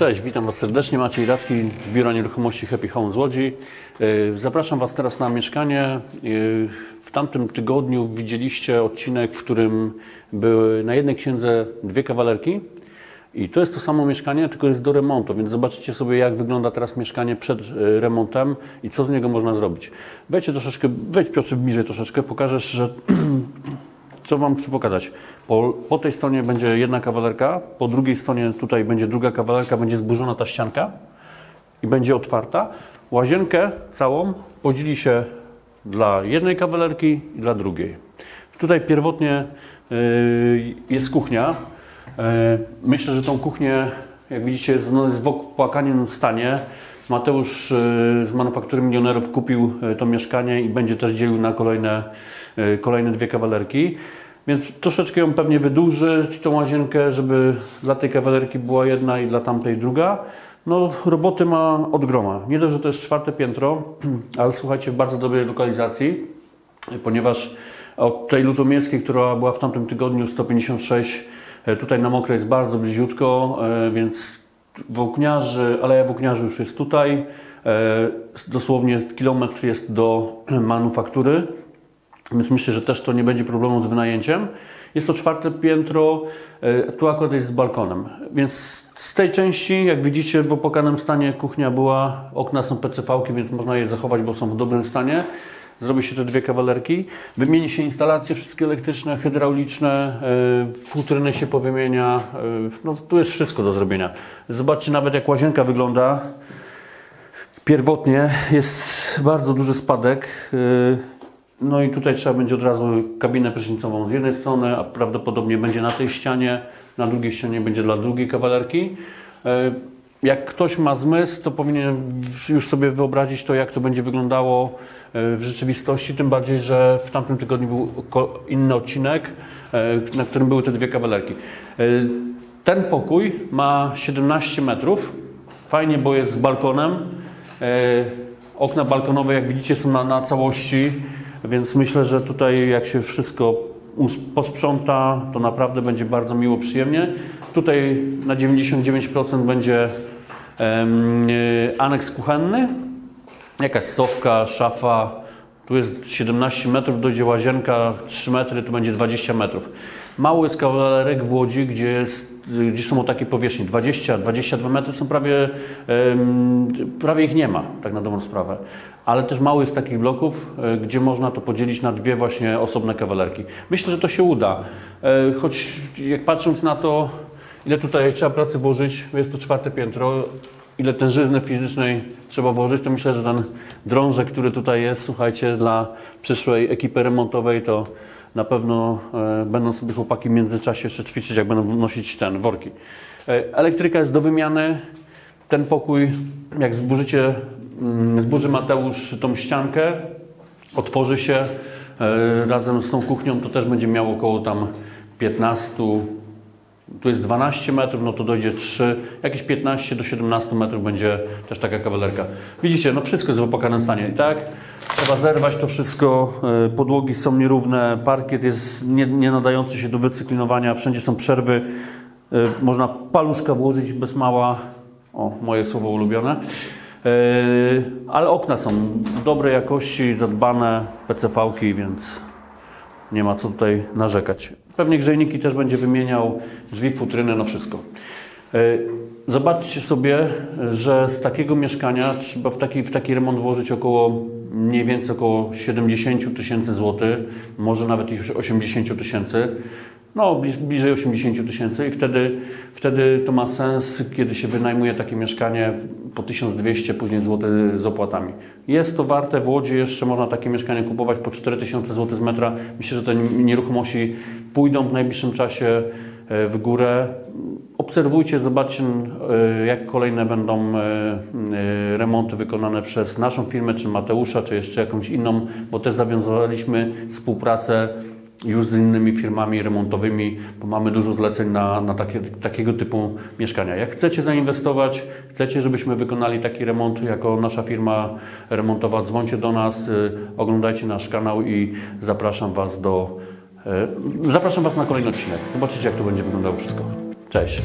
Cześć, witam Was serdecznie. Maciej Racki, Biuro Nieruchomości Happy Home z Łodzi. Yy, Zapraszam Was teraz na mieszkanie. Yy, W tamtym tygodniu widzieliście odcinek, w którym były na jednej księdze dwie kawalerki. I to jest to samo mieszkanie, tylko jest do remontu, więc zobaczycie sobie, jak wygląda teraz mieszkanie przed yy, remontem i co z niego można zrobić. Wejdźcie troszeczkę, wejdź Piotrze bliżej troszeczkę, pokażesz, że co Wam chcę pokazać? Po, po tej stronie będzie jedna kawalerka, po drugiej stronie tutaj będzie druga kawalerka, będzie zburzona ta ścianka i będzie otwarta. Łazienkę całą podzieli się dla jednej kawalerki i dla drugiej. Tutaj pierwotnie yy, jest kuchnia. Yy, myślę, że tą kuchnię, jak widzicie, no, jest w opłakanym stanie. Mateusz yy, z Manufaktury Milionerów kupił yy, to mieszkanie i będzie też dzielił na kolejne, yy, kolejne dwie kawalerki. Więc troszeczkę ją pewnie wydłuży, tą łazienkę, żeby dla tej kawalerki była jedna i dla tamtej druga. No, roboty ma od groma. Nie dość, że to jest czwarte piętro, ale słuchajcie, w bardzo dobrej lokalizacji, ponieważ od tej lutomierskiej, która była w tamtym tygodniu 156, e, tutaj na Mokrej jest bardzo bliziutko, e, więc włókniarzy, Aleja Włókniarzy już jest tutaj. E, Dosłownie kilometr jest do manufaktury. Więc myślę, że też to nie będzie problemu z wynajęciem. Jest to czwarte piętro, e, tu akurat jest z balkonem. Więc z tej części, jak widzicie, w opłakanym stanie kuchnia była, okna są PCV-ki, więc można je zachować, bo są w dobrym stanie. Zrobi się te dwie kawalerki. Wymieni się instalacje wszystkie elektryczne, hydrauliczne, e, futryny się powymienia. e, No, tu jest wszystko do zrobienia. Zobaczcie nawet jak łazienka wygląda. Pierwotnie jest bardzo duży spadek. e, no i tutaj trzeba będzie od razu kabinę prysznicową z jednej strony, a prawdopodobnie będzie na tej ścianie, na drugiej ścianie będzie dla drugiej kawalerki. Jak ktoś ma zmysł, to powinien już sobie wyobrazić to, jak to będzie wyglądało e, w rzeczywistości, tym bardziej, że w tamtym tygodniu był inny odcinek, e, na którym były te dwie kawalerki. E, Ten pokój ma 17 metrów, fajnie, bo jest z balkonem. Okna balkonowe, jak widzicie, są na, na całości, więc myślę, że tutaj jak się wszystko posprząta, to naprawdę będzie bardzo miło, przyjemnie. Tutaj na 99% będzie aneks kuchenny, jakaś sofka, szafa. Tu jest 17 metrów, dojdzie łazienka, 3 metry, tu będzie 20 metrów. Mały jest kawalerek w Łodzi, gdzie, jest, gdzie są o takiej powierzchni. 20-22 metry są prawie, prawie ich nie ma, tak na dobrą sprawę. Ale też mały jest takich bloków, e, gdzie można to podzielić na dwie właśnie osobne kawalerki. Myślę, że to się uda. E, Choć jak patrząc na to, ile tutaj trzeba pracy włożyć, jest to czwarte piętro, ile tężyzny fizycznej trzeba włożyć, to myślę, że ten drążek, który tutaj jest, słuchajcie, dla przyszłej ekipy remontowej, to na pewno e, będą sobie chłopaki w międzyczasie jeszcze ćwiczyć, jak będą nosić ten, worki. E, elektryka jest do wymiany. Ten pokój, jak zburzycie, mm, zburzy Mateusz tą ściankę, otworzy się e, razem z tą kuchnią, to też będzie miało około tam 15 tu jest 12 metrów, no to dojdzie 3, jakieś 15 do 17 metrów będzie też taka kawalerka. Widzicie, no wszystko jest w stanie i tak trzeba zerwać to wszystko, e, podłogi są nierówne, parkiet jest nie, nie nadający się do wycyklinowania, wszędzie są przerwy, e, można paluszka włożyć bez mała, o, moje słowo ulubione. E, Ale okna są dobrej jakości, zadbane, PCV-ki, więc nie ma co tutaj narzekać. Pewnie grzejniki też będzie wymieniał, drzwi, futryny, no wszystko. E, Zobaczcie sobie, że z takiego mieszkania trzeba w taki, w taki remont włożyć około mniej więcej około 70 tysięcy złotych, może nawet i 80 tysięcy. No, bliż- bliżej 80 tysięcy i wtedy, wtedy to ma sens, kiedy się wynajmuje takie mieszkanie po 1200 później złote z opłatami. Jest to warte, w Łodzi jeszcze można takie mieszkanie kupować po 4000 zł z metra. Myślę, że te nieruchomości pójdą w najbliższym czasie e, w górę. Obserwujcie, zobaczcie e, jak kolejne będą e, remonty wykonane przez naszą firmę, czy Mateusza, czy jeszcze jakąś inną, bo też zawiązaliśmy współpracę już z innymi firmami remontowymi, bo mamy dużo zleceń na, na takie, takiego typu mieszkania. Jak chcecie zainwestować, chcecie, żebyśmy wykonali taki remont jako nasza firma remontowa, dzwońcie do nas, y, oglądajcie nasz kanał i zapraszam Was do. y, Zapraszam Was na kolejny odcinek. Zobaczycie, jak to będzie wyglądało wszystko. Cześć.